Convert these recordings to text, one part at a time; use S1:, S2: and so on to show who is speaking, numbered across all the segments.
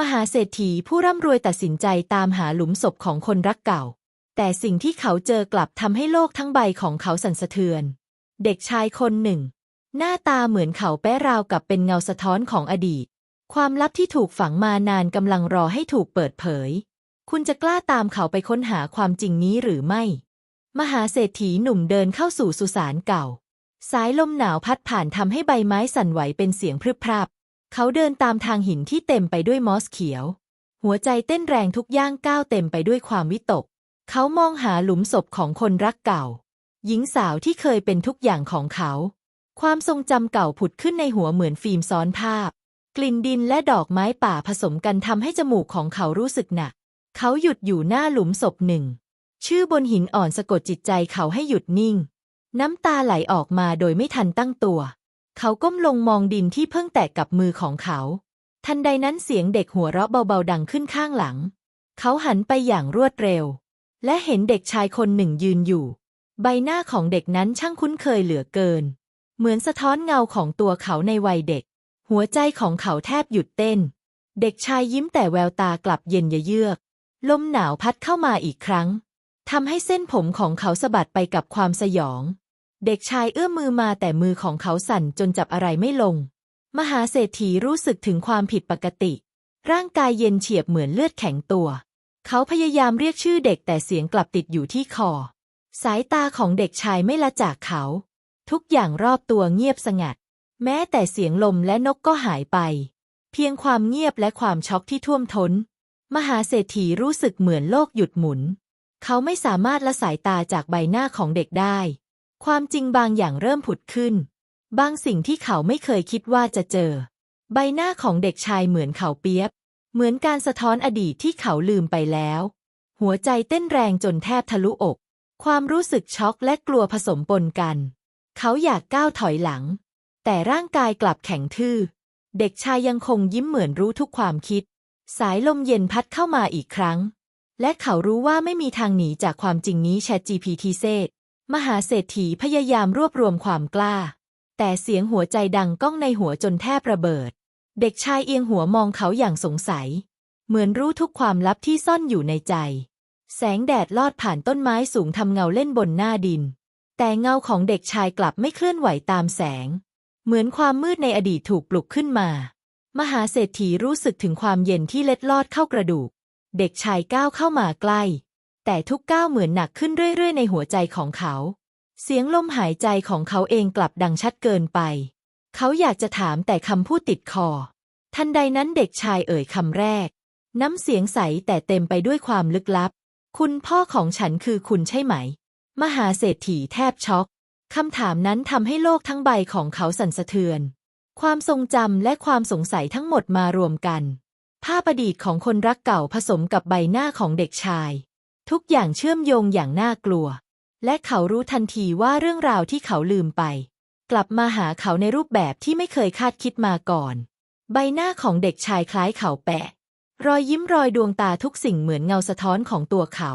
S1: มหาเศรษฐีผู้ร่ำรวยตัดสินใจตามหาหลุมศพของคนรักเก่า แต่สิ่งที่เขาเจอกลับทำให้โลกทั้งใบของเขาสั่นสะเทือน เด็กชายคนหนึ่ง หน้าตาเหมือนเขาแป้ราวกับเป็นเงาสะท้อนของอดีต ความลับที่ถูกฝังมานานกำลังรอให้ถูกเปิดเผย คุณจะกล้าตามเขาไปค้นหาความจริงนี้หรือไม่ มหาเศรษฐีหนุ่มเดินเข้าสู่สุสานเก่า สายลมหนาวพัดผ่านทำให้ใบไม้สั่นไหวเป็นเสียงพรึบพรับ เขาเดินตามทางหินที่เต็มไปด้วยมอสเขียว หัวใจเต้นแรงทุกย่างก้าวเต็มไปด้วยความวิตก เขามองหาหลุมศพของคนรักเก่า หญิงสาวที่เคยเป็นทุกอย่างของเขา ความทรงจำเก่าผุดขึ้นในหัวเหมือนฟิล์มซ้อนภาพ กลิ่นดินและดอกไม้ป่าผสมกันทำให้จมูกของเขารู้สึกหนัก เขาหยุดอยู่หน้าหลุมศพหนึ่ง ชื่อบนหินอ่อนสะกดจิตใจเขาให้หยุดนิ่ง น้ำตาไหลออกมาโดยไม่ทันตั้งตัว เขาก้มลงมองดินที่เพิ่งแตะกับมือของเขา ทันใดนั้นเสียงเด็กหัวเราะเบาๆดังขึ้นข้างหลัง เขาหันไปอย่างรวดเร็ว และเห็นเด็กชายคนหนึ่งยืนอยู่ ใบหน้าของเด็กนั้นช่างคุ้นเคยเหลือเกิน เหมือนสะท้อนเงาของตัวเขาในวัยเด็ก หัวใจของเขาแทบหยุดเต้น เด็กชายยิ้มแต่แววตากลับเย็นเยือก ลมหนาวพัดเข้ามาอีกครั้งทำให้เส้นผมของเขาสะบัดไปกับความสยอง เด็กชายเอื้อมมือมาแต่มือของเขาสั่นจนจับอะไรไม่ลง มหาเศรษฐีรู้สึกถึงความผิดปกติ ร่างกายเย็นเฉียบเหมือนเลือดแข็งตัว เขาพยายามเรียกชื่อเด็กแต่เสียงกลับติดอยู่ที่คอ สายตาของเด็กชายไม่ละจากเขา ทุกอย่างรอบตัวเงียบสงัด แม้แต่เสียงลมและนกก็หายไป เพียงความเงียบและความช็อกที่ท่วมท้น มหาเศรษฐีรู้สึกเหมือนโลกหยุดหมุน เขาไม่สามารถละสายตาจากใบหน้าของเด็กได้ ความจริงบางอย่างเริ่มผุดขึ้น บางสิ่งที่เขาไม่เคยคิดว่าจะเจอ ใบหน้าของเด็กชายเหมือนเขาเปียบ เหมือนการสะท้อนอดีตที่เขาลืมไปแล้ว หัวใจเต้นแรงจนแทบทะลุอก ความรู้สึกช็อกและกลัวผสมปนกัน เขาอยากก้าวถอยหลัง แต่ร่างกายกลับแข็งทื่อ เด็กชายยังคงยิ้มเหมือนรู้ทุกความคิด สายลมเย็นพัดเข้ามาอีกครั้ง และเขารู้ว่าไม่มีทางหนีจากความจริงนี้แชท GPT เซต มหาเศรษฐีพยายามรวบรวมความกล้า แต่เสียงหัวใจดังก้องในหัวจนแทบระเบิด เด็กชายเอียงหัวมองเขาอย่างสงสัย เหมือนรู้ทุกความลับที่ซ่อนอยู่ในใจ แสงแดดลอดผ่านต้นไม้สูงทำเงาเล่นบนหน้าดิน แต่เงาของเด็กชายกลับไม่เคลื่อนไหวตามแสง เหมือนความมืดในอดีตถูกปลุกขึ้นมา มหาเศรษฐีรู้สึกถึงความเย็นที่เล็ดลอดเข้ากระดูก เด็กชายก้าวเข้ามาใกล้ แต่ทุกก้าวเหมือนหนักขึ้นเรื่อยๆ ในหัวใจของเขา เสียงลมหายใจของเขาเองกลับดังชัดเกินไป เขาอยากจะถามแต่คำพูดติดคอ ทันใดนั้นเด็กชายเอ่ยคำแรก น้ำเสียงใสแต่เต็มไปด้วยความลึกลับ คุณพ่อของฉันคือคุณใช่ไหม มหาเศรษฐีแทบช็อกคำถามนั้นทำให้โลกทั้งใบของเขาสั่นสะเทือน ความทรงจำและความสงสัยทั้งหมดมารวมกัน ภาพอดีตของคนรักเก่าผสมกับใบหน้าของเด็กชาย ทุกอย่างเชื่อมโยงอย่างน่ากลัว และเขารู้ทันทีว่าเรื่องราวที่เขาลืมไป กลับมาหาเขาในรูปแบบที่ไม่เคยคาดคิดมาก่อน ใบหน้าของเด็กชายคล้ายเขาแปะ รอยยิ้มรอยดวงตาทุกสิ่งเหมือนเงาสะท้อนของตัวเขา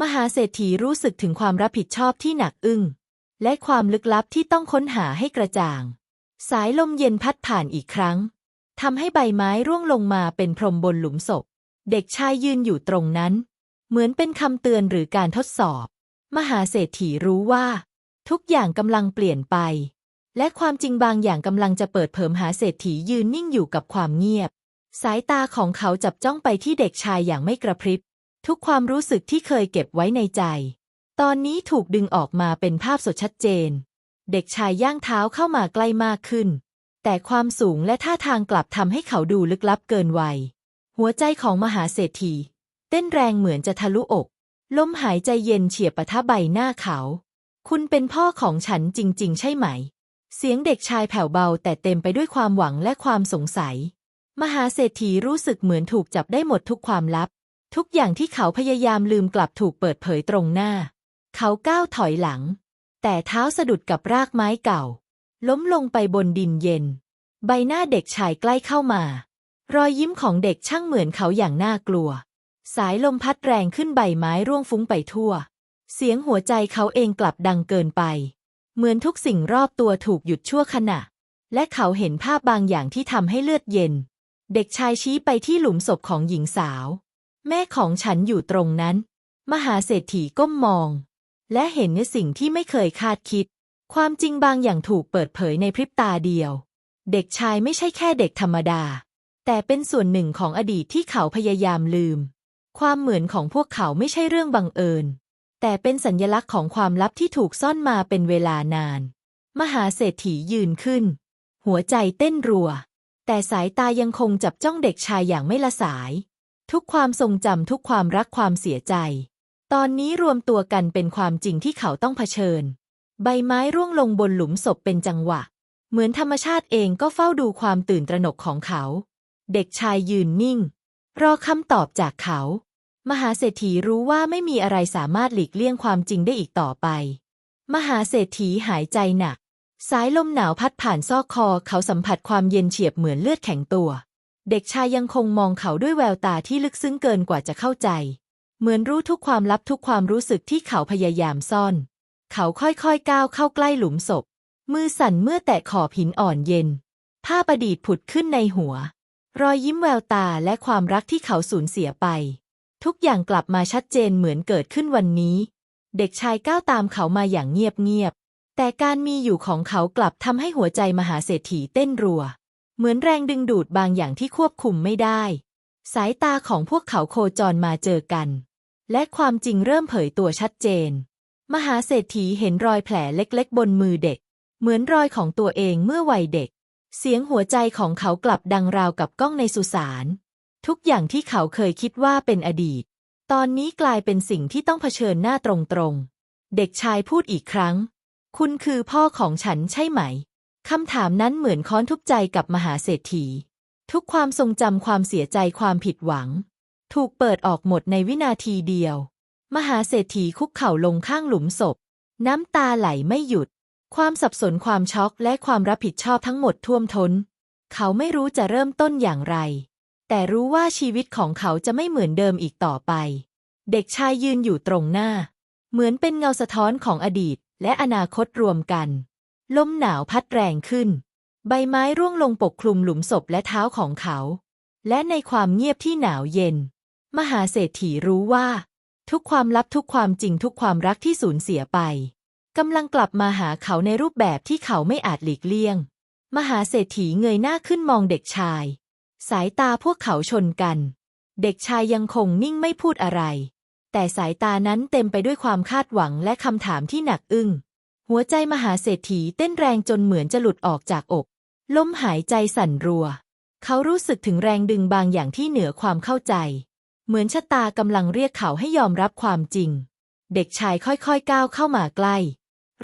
S1: มหาเศรษฐีรู้สึกถึงความรับผิดชอบที่หนักอึ้ง และความลึกลับที่ต้องค้นหาให้กระจ่าง สายลมเย็นพัดผ่านอีกครั้งทำให้ใบไม้ร่วงลงมาเป็นพรมบนหลุมศพ เด็กชายยืนอยู่ตรงนั้น เหมือนเป็นคำเตือนหรือการทดสอบ มหาเศรษฐีรู้ว่า ทุกอย่างกำลังเปลี่ยนไป และความจริงบางอย่างกำลังจะเปิดเผยมหาเศรษฐียืนนิ่งอยู่กับความเงียบ สายตาของเขาจับจ้องไปที่เด็กชายอย่างไม่กระพริบ ทุกความรู้สึกที่เคยเก็บไว้ในใจ ตอนนี้ถูกดึงออกมาเป็นภาพสดชัดเจน เด็กชายย่างเท้าเข้ามาใกล้มากขึ้น แต่ความสูงและท่าทางกลับทำให้เขาดูลึกลับเกินวัย หัวใจของมหาเศรษฐี เต้นแรงเหมือนจะทะลุอก ลมหายใจเย็นเฉียบปะทะใบหน้าเขา คุณเป็นพ่อของฉันจริง ๆ ใช่ไหม เสียงเด็กชายแผ่วเบาแต่เต็มไปด้วยความหวังและความสงสัย มหาเศรษฐีรู้สึกเหมือนถูกจับได้หมดทุกความลับ ทุกอย่างที่เขาพยายามลืมกลับถูกเปิดเผยตรงหน้า เขาก้าวถอยหลัง แต่เท้าสะดุดกับรากไม้เก่า ล้มลงไปบนดินเย็น ใบหน้าเด็กชายใกล้เข้ามา รอยยิ้มของเด็กช่างเหมือนเขาอย่างน่ากลัว สายลมพัดแรงขึ้นใบไม้ร่วงฟุ้งไปทั่ว เสียงหัวใจเขาเองกลับดังเกินไป เหมือนทุกสิ่งรอบตัวถูกหยุดชั่วขณะ และเขาเห็นภาพบางอย่างที่ทำให้เลือดเย็น เด็กชายชี้ไปที่หลุมศพของหญิงสาว แม่ของฉันอยู่ตรงนั้น มหาเศรษฐีก้มมอง และเห็นในสิ่งที่ไม่เคยคาดคิด ความจริงบางอย่างถูกเปิดเผยในพริบตาเดียว เด็กชายไม่ใช่แค่เด็กธรรมดา แต่เป็นส่วนหนึ่งของอดีตที่เขาพยายามลืม ความเหมือนของพวกเขาไม่ใช่เรื่องบังเอิญ แต่เป็นสัญญลักษณ์ของความลับที่ถูกซ่อนมาเป็นเวลานาน มหาเศรษฐียืนขึ้น หัวใจเต้นรัว แต่สายตายังคงจับจ้องเด็กชายอย่างไม่ละสาย ทุกความทรงจำทุกความรักความเสียใจ ตอนนี้รวมตัวกันเป็นความจริงที่เขาต้องเผชิญ ใบไม้ร่วงลงบนหลุมศพเป็นจังหวะ เหมือนธรรมชาติเองก็เฝ้าดูความตื่นตระหนกของเขา เด็กชายยืนนิ่ง รอคำตอบจากเขา มหาเศรษฐีรู้ว่าไม่มีอะไรสามารถหลีกเลี่ยงความจริงได้อีกต่อไป มหาเศรษฐีหายใจหนัก สายลมหนาวพัดผ่านซอกคอเขาสัมผัสความเย็นเฉียบเหมือนเลือดแข็งตัว เด็กชายยังคงมองเขาด้วยแววตาที่ลึกซึ้งเกินกว่าจะเข้าใจ เหมือนรู้ทุกความลับทุกความรู้สึกที่เขาพยายามซ่อน เขาค่อยๆก้าวเข้าใกล้หลุมศพ มือสั่นเมื่อแตะขอบหินอ่อนเย็น ภาพอดีตผุดขึ้นในหัว รอยยิ้มแววตาและความรักที่เขาสูญเสียไป ทุกอย่างกลับมาชัดเจนเหมือนเกิดขึ้นวันนี้ เด็กชายก้าวตามเขามาอย่างเงียบๆแต่การมีอยู่ของเขากลับทำให้หัวใจมหาเศรษฐีเต้นรัว เหมือนแรงดึงดูดบางอย่างที่ควบคุมไม่ได้ สายตาของพวกเขาโคจรมาเจอกัน และความจริงเริ่มเผยตัวชัดเจน มหาเศรษฐีเห็นรอยแผลเล็กๆ บนมือเด็ก เหมือนรอยของตัวเองเมื่อวัยเด็ก เสียงหัวใจของเขากลับดังราวกับก้องในสุสาน ทุกอย่างที่เขาเคยคิดว่าเป็นอดีต ตอนนี้กลายเป็นสิ่งที่ต้องเผชิญหน้าตรงๆ เด็กชายพูดอีกครั้ง คุณคือพ่อของฉันใช่ไหม คำถามนั้นเหมือนค้อนทุบใจกับมหาเศรษฐี ทุกความทรงจำความเสียใจความผิดหวัง ถูกเปิดออกหมดในวินาทีเดียว มหาเศรษฐีคุกเข่าลงข้างหลุมศพ น้ำตาไหลไม่หยุด ความสับสนความช็อกและความรับผิดชอบทั้งหมดท่วมทน้น เขาไม่รู้จะเริ่มต้นอย่างไร แต่รู้ว่าชีวิตของเขาจะไม่เหมือนเดิมอีกต่อไป เด็กชายยืนอยู่ตรงหน้า เหมือนเป็นเงาสะท้อนของอดีตและอนาคตรวมกัน ลมหนาวพัดแรงขึ้น ใบไม้ร่วงลงปกคลุมหลุมศพและเท้าของเขา และในความเงียบที่หนาวเย็น มหาเศรษฐีรู้ว่า ทุกความลับทุกความจริงทุกความรักที่สูญเสียไป กำลังกลับมาหาเขาในรูปแบบที่เขาไม่อาจหลีกเลี่ยง มหาเศรษฐีเงยหน้าขึ้นมองเด็กชาย สายตาพวกเขาชนกัน เด็กชายยังคงนิ่งไม่พูดอะไร แต่สายตานั้นเต็มไปด้วยความคาดหวังและคำถามที่หนักอึ้ง หัวใจมหาเศรษฐีเต้นแรงจนเหมือนจะหลุดออกจากอก ลมหายใจสั่นรัว เขารู้สึกถึงแรงดึงบางอย่างที่เหนือความเข้าใจ เหมือนชะตากำลังเรียกเขาให้ยอมรับความจริง เด็กชายค่อยๆก้าวเข้ามาใกล้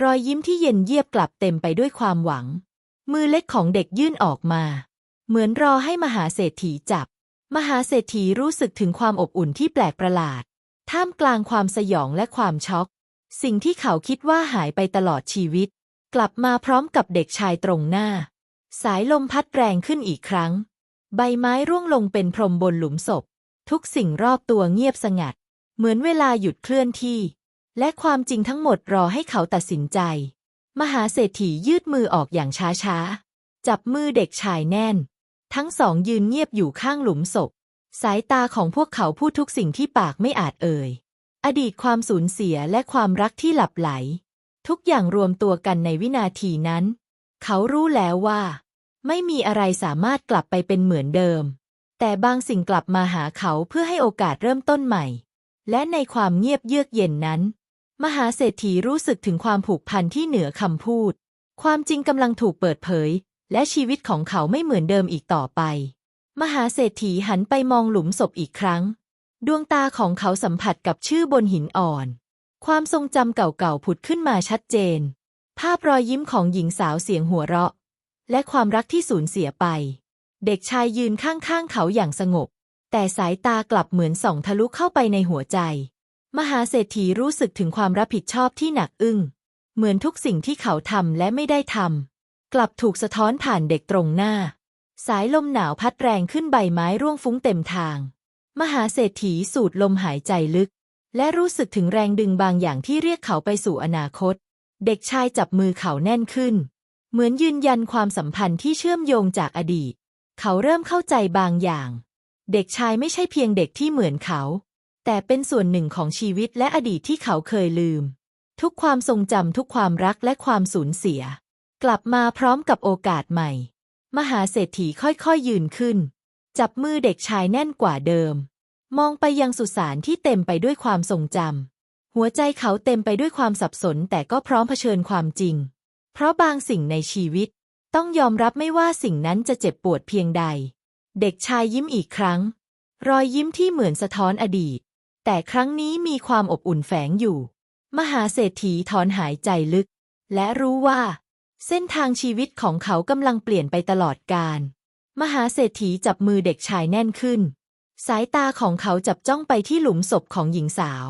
S1: รอยยิ้มที่เย็นเยียบกลับเต็มไปด้วยความหวัง มือเล็กของเด็กยื่นออกมา เหมือนรอให้มหาเศรษฐีจับ มหาเศรษฐีรู้สึกถึงความอบอุ่นที่แปลกประหลาด ท่ามกลางความสยองและความช็อก สิ่งที่เขาคิดว่าหายไปตลอดชีวิต กลับมาพร้อมกับเด็กชายตรงหน้า สายลมพัดแรงขึ้นอีกครั้ง ใบไม้ร่วงลงเป็นพรมบนหลุมศพ ทุกสิ่งรอบตัวเงียบสงัด เหมือนเวลาหยุดเคลื่อนที่ และความจริงทั้งหมดรอให้เขาตัดสินใจ มหาเศรษฐียืดมือออกอย่างช้าๆ จับมือเด็กชายแน่น ทั้งสองยืนเงียบอยู่ข้างหลุมศพ สายตาของพวกเขาพูดทุกสิ่งที่ปากไม่อาจเอ่ย อดีตความสูญเสียและความรักที่หลับไหล ทุกอย่างรวมตัวกันในวินาทีนั้น เขารู้แล้วว่า ไม่มีอะไรสามารถกลับไปเป็นเหมือนเดิม แต่บางสิ่งกลับมาหาเขาเพื่อให้โอกาสเริ่มต้นใหม่ และในความเงียบเยือกเย็นนั้น มหาเศรษฐีรู้สึกถึงความผูกพันที่เหนือคำพูด ความจริงกำลังถูกเปิดเผย และชีวิตของเขาไม่เหมือนเดิมอีกต่อไป มหาเศรษฐีหันไปมองหลุมศพอีกครั้ง ดวงตาของเขาสัมผัสกับชื่อบนหินอ่อน ความทรงจำเก่าๆผุดขึ้นมาชัดเจน ภาพรอยยิ้มของหญิงสาวเสียงหัวเราะ และความรักที่สูญเสียไป เด็กชายยืนข้างๆเขาอย่างสงบ แต่สายตากลับเหมือนส่องทะลุเข้าไปในหัวใจ มหาเศรษฐีรู้สึกถึงความรับผิดชอบที่หนักอึ้ง เหมือนทุกสิ่งที่เขาทำและไม่ได้ทำกลับถูกสะท้อนผ่านเด็กตรงหน้า สายลมหนาวพัดแรงขึ้นใบไม้ร่วงฟุ้งเต็มทาง มหาเศรษฐีสูดลมหายใจลึก และรู้สึกถึงแรงดึงบางอย่างที่เรียกเขาไปสู่อนาคต เด็กชายจับมือเขาแน่นขึ้น เหมือนยืนยันความสัมพันธ์ที่เชื่อมโยงจากอดีต เขาเริ่มเข้าใจบางอย่าง เด็กชายไม่ใช่เพียงเด็กที่เหมือนเขา แต่เป็นส่วนหนึ่งของชีวิตและอดีตที่เขาเคยลืม ทุกความทรงจำทุกความรักและความสูญเสีย กลับมาพร้อมกับโอกาสใหม่ มหาเศรษฐีค่อยๆยืนขึ้น จับมือเด็กชายแน่นกว่าเดิม มองไปยังสุสานที่เต็มไปด้วยความทรงจำหัวใจเขาเต็มไปด้วยความสับสนแต่ก็พร้อมเผชิญความจริง เพราะบางสิ่งในชีวิต ต้องยอมรับไม่ว่าสิ่งนั้นจะเจ็บปวดเพียงใด เด็กชายยิ้มอีกครั้ง รอยยิ้มที่เหมือนสะท้อนอดีต แต่ครั้งนี้มีความอบอุ่นแฝงอยู่ มหาเศรษฐีถอนหายใจลึก และรู้ว่า เส้นทางชีวิตของเขากำลังเปลี่ยนไปตลอดกาลมหาเศรษฐีจับมือเด็กชายแน่นขึ้น สายตาของเขาจับจ้องไปที่หลุมศพของหญิงสาว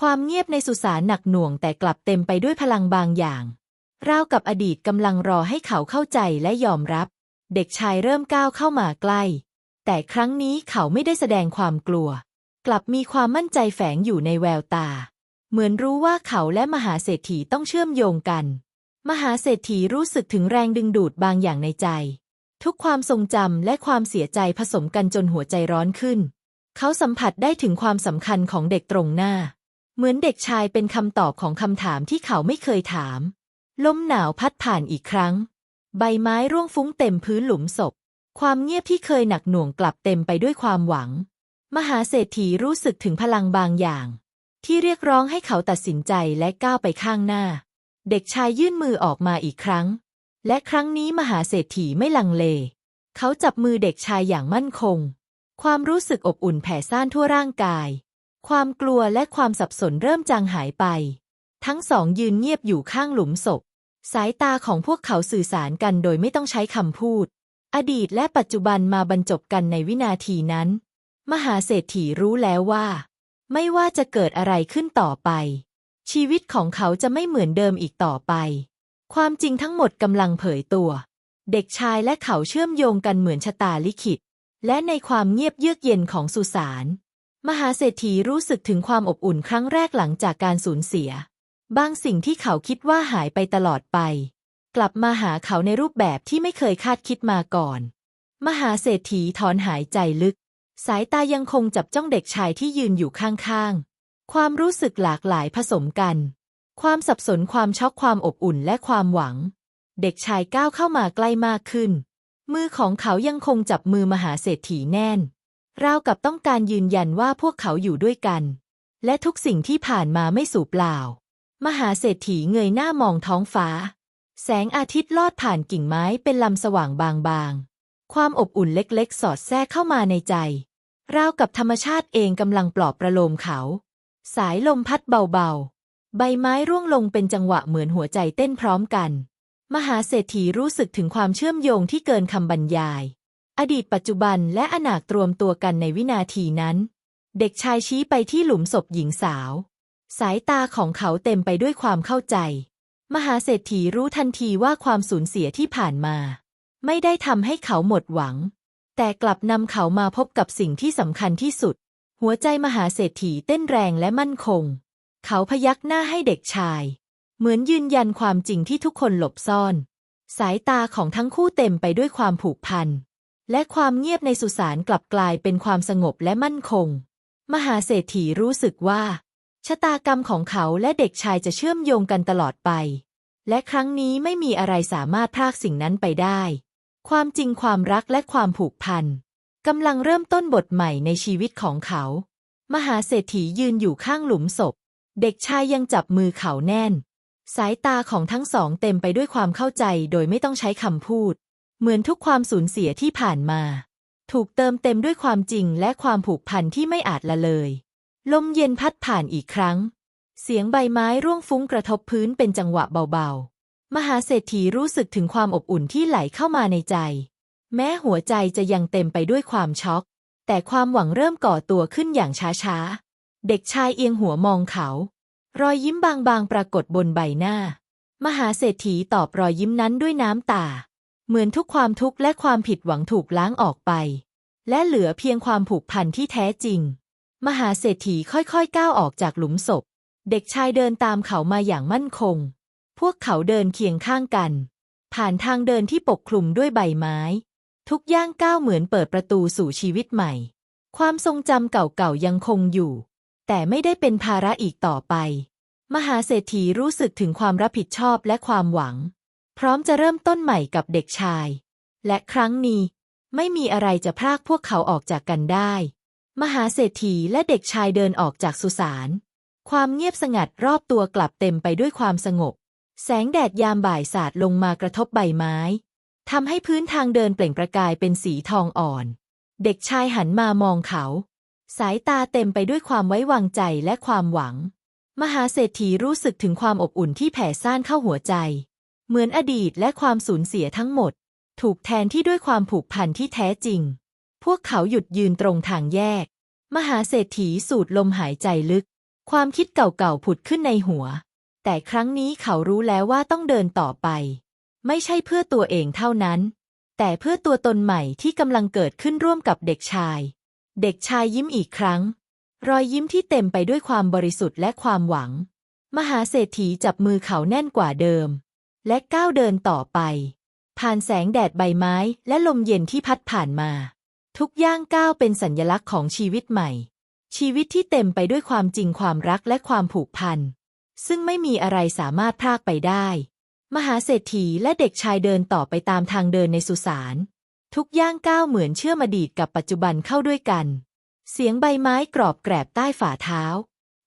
S1: ความเงียบในสุสานหนักหน่วงแต่กลับเต็มไปด้วยพลังบางอย่างราวกับอดีตกำลังรอให้เขาเข้าใจและยอมรับ เด็กชายเริ่มก้าวเข้ามาใกล้ แต่ครั้งนี้เขาไม่ได้แสดงความกลัว กลับมีความมั่นใจแฝงอยู่ในแววตา เหมือนรู้ว่าเขาและมหาเศรษฐีต้องเชื่อมโยงกัน มหาเศรษฐีรู้สึกถึงแรงดึงดูดบางอย่างในใจ ทุกความทรงจำและความเสียใจผสมกันจนหัวใจร้อนขึ้น เขาสัมผัสได้ถึงความสำคัญของเด็กตรงหน้า เหมือนเด็กชายเป็นคำตอบของคำถามที่เขาไม่เคยถาม ลมหนาวพัดผ่านอีกครั้ง ใบไม้ร่วงฟุ้งเต็มพื้นหลุมศพ ความเงียบที่เคยหนักหน่วงกลับเต็มไปด้วยความหวัง มหาเศรษฐีรู้สึกถึงพลังบางอย่าง ที่เรียกร้องให้เขาตัดสินใจและก้าวไปข้างหน้า เด็กชายยื่นมือออกมาอีกครั้ง และครั้งนี้มหาเศรษฐีไม่ลังเล เขาจับมือเด็กชายอย่างมั่นคง ความรู้สึกอบอุ่นแผ่ซ่านทั่วร่างกาย ความกลัวและความสับสนเริ่มจางหายไป ทั้งสองยืนเงียบอยู่ข้างหลุมศพ สายตาของพวกเขาสื่อสารกันโดยไม่ต้องใช้คำพูด อดีตและปัจจุบันมาบรรจบกันในวินาทีนั้น มหาเศรษฐีรู้แล้วว่า ไม่ว่าจะเกิดอะไรขึ้นต่อไป ชีวิตของเขาจะไม่เหมือนเดิมอีกต่อไป ความจริงทั้งหมดกำลังเผยตัว เด็กชายและเขาเชื่อมโยงกันเหมือนชะตาลิขิต และในความเงียบเยือกเย็นของสุสานมหาเศรษฐีรู้สึกถึงความอบอุ่นครั้งแรกหลังจากการสูญเสีย บางสิ่งที่เขาคิดว่าหายไปตลอดไป กลับมาหาเขาในรูปแบบที่ไม่เคยคาดคิดมาก่อน มหาเศรษฐีถอนหายใจลึก สายตายังคงจับจ้องเด็กชายที่ยืนอยู่ข้างๆ ความรู้สึกหลากหลายผสมกัน ความสับสนความช็อกความอบอุ่นและความหวัง เด็กชายก้าวเข้ามาใกล้มากขึ้น มือของเขายังคงจับมือมหาเศรษฐีแน่น ราวกับต้องการยืนยันว่าพวกเขาอยู่ด้วยกัน และทุกสิ่งที่ผ่านมาไม่สูญเปล่า มหาเศรษฐีเงยหน้ามองท้องฟ้า แสงอาทิตย์ลอดผ่านกิ่งไม้เป็นลำสว่างบางๆ ความอบอุ่นเล็กๆ สอดแทรกเข้ามาในใจ ราวกับธรรมชาติเองกำลังปลอบประโลมเขา สายลมพัดเบาๆ ใบไม้ร่วงลงเป็นจังหวะเหมือนหัวใจเต้นพร้อมกัน มหาเศรษฐีรู้สึกถึงความเชื่อมโยงที่เกินคำบรรยาย อดีตปัจจุบันและอนาคตรวมตัวกันในวินาทีนั้น เด็กชายชี้ไปที่หลุมศพหญิงสาว สายตาของเขาเต็มไปด้วยความเข้าใจ มหาเศรษฐีรู้ทันทีว่าความสูญเสียที่ผ่านมา ไม่ได้ทำให้เขาหมดหวัง แต่กลับนำเขามาพบกับสิ่งที่สำคัญที่สุด หัวใจมหาเศรษฐีเต้นแรงและมั่นคง เขาพยักหน้าให้เด็กชาย เหมือนยืนยันความจริงที่ทุกคนหลบซ่อน สายตาของทั้งคู่เต็มไปด้วยความผูกพัน และความเงียบในสุสานกลับกลายเป็นความสงบและมั่นคง มหาเศรษฐีรู้สึกว่า ชะตากรรมของเขาและเด็กชายจะเชื่อมโยงกันตลอดไป และครั้งนี้ไม่มีอะไรสามารถพรากสิ่งนั้นไปได้ ความจริงความรักและความผูกพันกำลังเริ่มต้นบทใหม่ในชีวิตของเขา มหาเศรษฐียืนอยู่ข้างหลุมศพ เด็กชายยังจับมือเขาแน่น สายตาของทั้งสองเต็มไปด้วยความเข้าใจโดยไม่ต้องใช้คำพูด เหมือนทุกความสูญเสียที่ผ่านมา ถูกเติมเต็มด้วยความจริงและความผูกพันที่ไม่อาจละเลย ลมเย็นพัดผ่านอีกครั้ง เสียงใบไม้ร่วงฟุ้งกระทบพื้นเป็นจังหวะเบาๆ มหาเศรษฐีรู้สึกถึงความอบอุ่นที่ไหลเข้ามาในใจ แม้หัวใจจะยังเต็มไปด้วยความช็อก แต่ความหวังเริ่มก่อตัวขึ้นอย่างช้าๆ เด็กชายเอียงหัวมองเขา รอยยิ้มบางๆปรากฏบนใบหน้า มหาเศรษฐีตอบรอยยิ้มนั้นด้วยน้ำตา เหมือนทุกความทุกข์และความผิดหวังถูกล้างออกไป และเหลือเพียงความผูกพันที่แท้จริง มหาเศรษฐีค่อยๆก้าวออกจากหลุมศพ เด็กชายเดินตามเขามาอย่างมั่นคง พวกเขาเดินเคียงข้างกัน ผ่านทางเดินที่ปกคลุมด้วยใบไม้ ทุกย่างก้าวเหมือนเปิดประตูสู่ชีวิตใหม่ ความทรงจำเก่าๆยังคงอยู่ แต่ไม่ได้เป็นภาระอีกต่อไป มหาเศรษฐีรู้สึกถึงความรับผิดชอบและความหวัง พร้อมจะเริ่มต้นใหม่กับเด็กชาย และครั้งนี้ ไม่มีอะไรจะพรากพวกเขาออกจากกันได้ มหาเศรษฐีและเด็กชายเดินออกจากสุสานความเงียบสงัดรอบตัวกลับเต็มไปด้วยความสงบ แสงแดดยามบ่ายสาดลงมากระทบใบไม้ทำให้พื้นทางเดินเปล่งประกายเป็นสีทองอ่อน เด็กชายหันมามองเขา สายตาเต็มไปด้วยความไว้วางใจและความหวัง มหาเศรษฐีรู้สึกถึงความอบอุ่นที่แผ่ซ่านเข้าหัวใจ เหมือนอดีตและความสูญเสียทั้งหมด ถูกแทนที่ด้วยความผูกพันที่แท้จริง พวกเขาหยุดยืนตรงทางแยก มหาเศรษฐีสูดลมหายใจลึก ความคิดเก่าๆผุดขึ้นในหัว แต่ครั้งนี้เขารู้แล้วว่าต้องเดินต่อไป ไม่ใช่เพื่อตัวเองเท่านั้น แต่เพื่อตัวตนใหม่ที่กำลังเกิดขึ้นร่วมกับเด็กชาย เด็กชายยิ้มอีกครั้ง รอยยิ้มที่เต็มไปด้วยความบริสุทธิ์และความหวัง มหาเศรษฐีจับมือเขาแน่นกว่าเดิม และก้าวเดินต่อไป ผ่านแสงแดดใบไม้และลมเย็นที่พัดผ่านมา ทุกย่างก้าวเป็นสัญลักษณ์ของชีวิตใหม่ ชีวิตที่เต็มไปด้วยความจริงความรักและความผูกพัน ซึ่งไม่มีอะไรสามารถพรากไปได้ มหาเศรษฐีและเด็กชายเดินต่อไปตามทางเดินในสุสาน ทุกย่างก้าวเหมือนเชื่อมอดีตกับปัจจุบันเข้าด้วยกัน เสียงใบไม้กรอบแกรบใต้ฝ่าเท้า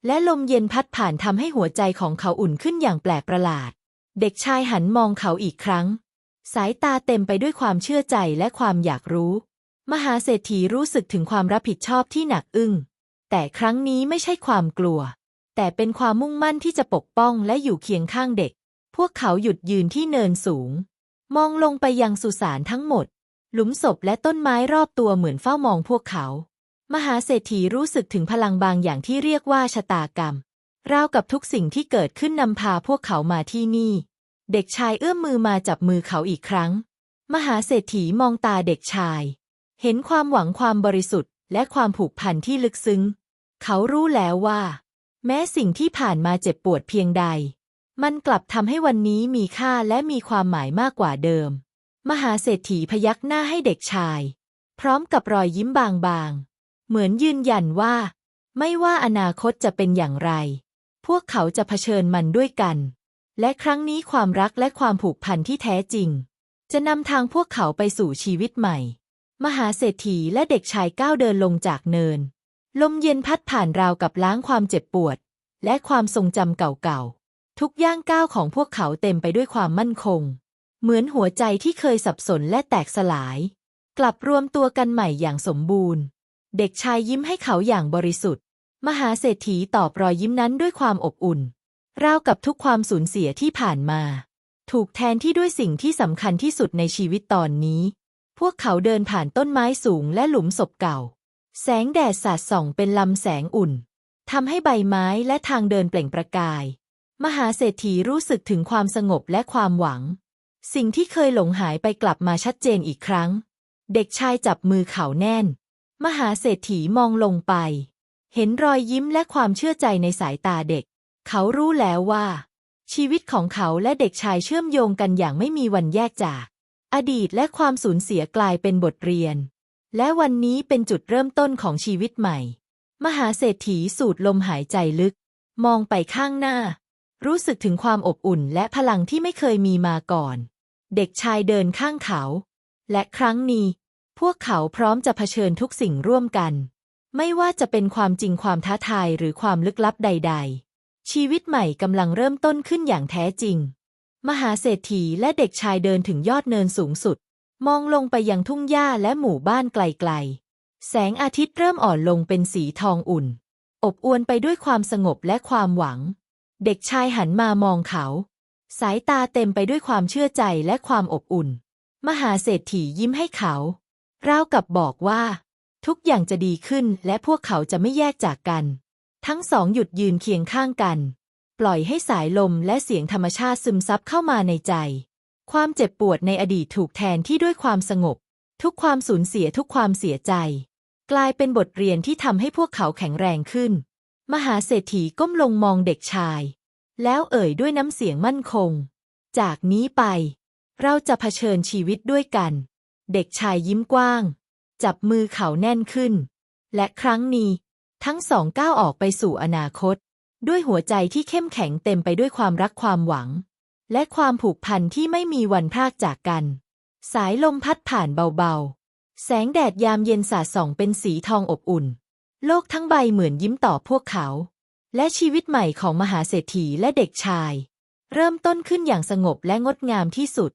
S1: และลมเย็นพัดผ่านทำให้หัวใจของเขาอุ่นขึ้นอย่างแปลกประหลาด เด็กชายหันมองเขาอีกครั้ง สายตาเต็มไปด้วยความเชื่อใจและความอยากรู้ มหาเศรษฐีรู้สึกถึงความรับผิดชอบที่หนักอึ้งแต่ครั้งนี้ไม่ใช่ความกลัว แต่เป็นความมุ่งมั่นที่จะปกป้องและอยู่เคียงข้างเด็ก พวกเขาหยุดยืนที่เนินสูง มองลงไปยังสุสานทั้งหมด หลุมศพและต้นไม้รอบตัวเหมือนเฝ้ามองพวกเขา มหาเศรษฐีรู้สึกถึงพลังบางอย่างที่เรียกว่าชะตากรรม ราวกับทุกสิ่งที่เกิดขึ้นนำพาพวกเขามาที่นี่ เด็กชายเอื้อมมือมาจับมือเขาอีกครั้ง มหาเศรษฐีมองตาเด็กชาย เห็นความหวังความบริสุทธิ์ และความผูกพันที่ลึกซึ้ง เขารู้แล้วว่า แม้สิ่งที่ผ่านมาเจ็บปวดเพียงใด มันกลับทำให้วันนี้มีค่าและมีความหมายมากกว่าเดิม มหาเศรษฐีพยักหน้าให้เด็กชาย พร้อมกับรอยยิ้มบางๆ เหมือนยืนยันว่า ไม่ว่าอนาคตจะเป็นอย่างไร พวกเขาจะเผชิญมันด้วยกัน และครั้งนี้ความรักและความผูกพันที่แท้จริง จะนำทางพวกเขาไปสู่ชีวิตใหม่ มหาเศรษฐีและเด็กชายก้าวเดินลงจากเนิน ลมเย็นพัดผ่านราวกับล้างความเจ็บปวด และความทรงจำเก่าๆ ทุกย่างก้าวของพวกเขาเต็มไปด้วยความมั่นคง เหมือนหัวใจที่เคยสับสนและแตกสลาย กลับรวมตัวกันใหม่อย่างสมบูรณ์ เด็กชายยิ้มให้เขาอย่างบริสุทธิ์ มหาเศรษฐีตอบรอยยิ้มนั้นด้วยความอบอุ่น ราวกับทุกความสูญเสียที่ผ่านมา ถูกแทนที่ด้วยสิ่งที่สำคัญที่สุดในชีวิตตอนนี้ พวกเขาเดินผ่านต้นไม้สูงและหลุมศพเก่า แสงแดดสาดส่องเป็นลำแสงอุ่นทำให้ใบไม้และทางเดินเปล่งประกาย มหาเศรษฐีรู้สึกถึงความสงบและความหวัง สิ่งที่เคยหลงหายไปกลับมาชัดเจนอีกครั้ง เด็กชายจับมือเขาแน่น มหาเศรษฐีมองลงไป เห็นรอยยิ้มและความเชื่อใจในสายตาเด็ก เขารู้แล้วว่า ชีวิตของเขาและเด็กชายเชื่อมโยงกันอย่างไม่มีวันแยกจาก อดีตและความสูญเสียกลายเป็นบทเรียน และวันนี้เป็นจุดเริ่มต้นของชีวิตใหม่ มหาเศรษฐีสูดลมหายใจลึก มองไปข้างหน้า รู้สึกถึงความอบอุ่นและพลังที่ไม่เคยมีมาก่อน เด็กชายเดินข้างเขา และครั้งนี้ พวกเขาพร้อมจะเผชิญทุกสิ่งร่วมกัน ไม่ว่าจะเป็นความจริงความท้าทายหรือความลึกลับใด ๆ ชีวิตใหม่กำลังเริ่มต้นขึ้นอย่างแท้จริง มหาเศรษฐีและเด็กชายเดินถึงยอดเนินสูงสุด มองลงไปยังทุ่งหญ้าและหมู่บ้านไกลๆ แสงอาทิตย์เริ่มอ่อนลงเป็นสีทองอุ่น อบอวลไปด้วยความสงบและความหวัง เด็กชายหันมามองเขา สายตาเต็มไปด้วยความเชื่อใจและความอบอุ่น มหาเศรษฐียิ้มให้เขาราวกับบอกว่า ทุกอย่างจะดีขึ้นและพวกเขาจะไม่แยกจากกัน ทั้งสองหยุดยืนเคียงข้างกัน ปล่อยให้สายลมและเสียงธรรมชาติซึมซับเข้ามาในใจ ความเจ็บปวดในอดีตถูกแทนที่ด้วยความสงบ ทุกความสูญเสียทุกความเสียใจ กลายเป็นบทเรียนที่ทำให้พวกเขาแข็งแรงขึ้น มหาเศรษฐีก้มลงมองเด็กชาย แล้วเอ่ยด้วยน้ำเสียงมั่นคง จากนี้ไป เราจะเผชิญชีวิตด้วยกัน เด็กชายยิ้มกว้าง จับมือเขาแน่นขึ้น และครั้งนี้ ทั้งสองก้าวออกไปสู่อนาคต ด้วยหัวใจที่เข้มแข็งเต็มไปด้วยความรักความหวัง และความผูกพันที่ไม่มีวันพรากจากกัน สายลมพัดผ่านเบาๆ แสงแดดยามเย็นสาดส่องเป็นสีทองอบอุ่น โลกทั้งใบเหมือนยิ้มต่อพวกเขา และชีวิตใหม่ของมหาเศรษฐีและเด็กชาย เริ่มต้นขึ้นอย่างสงบและงดงามที่สุด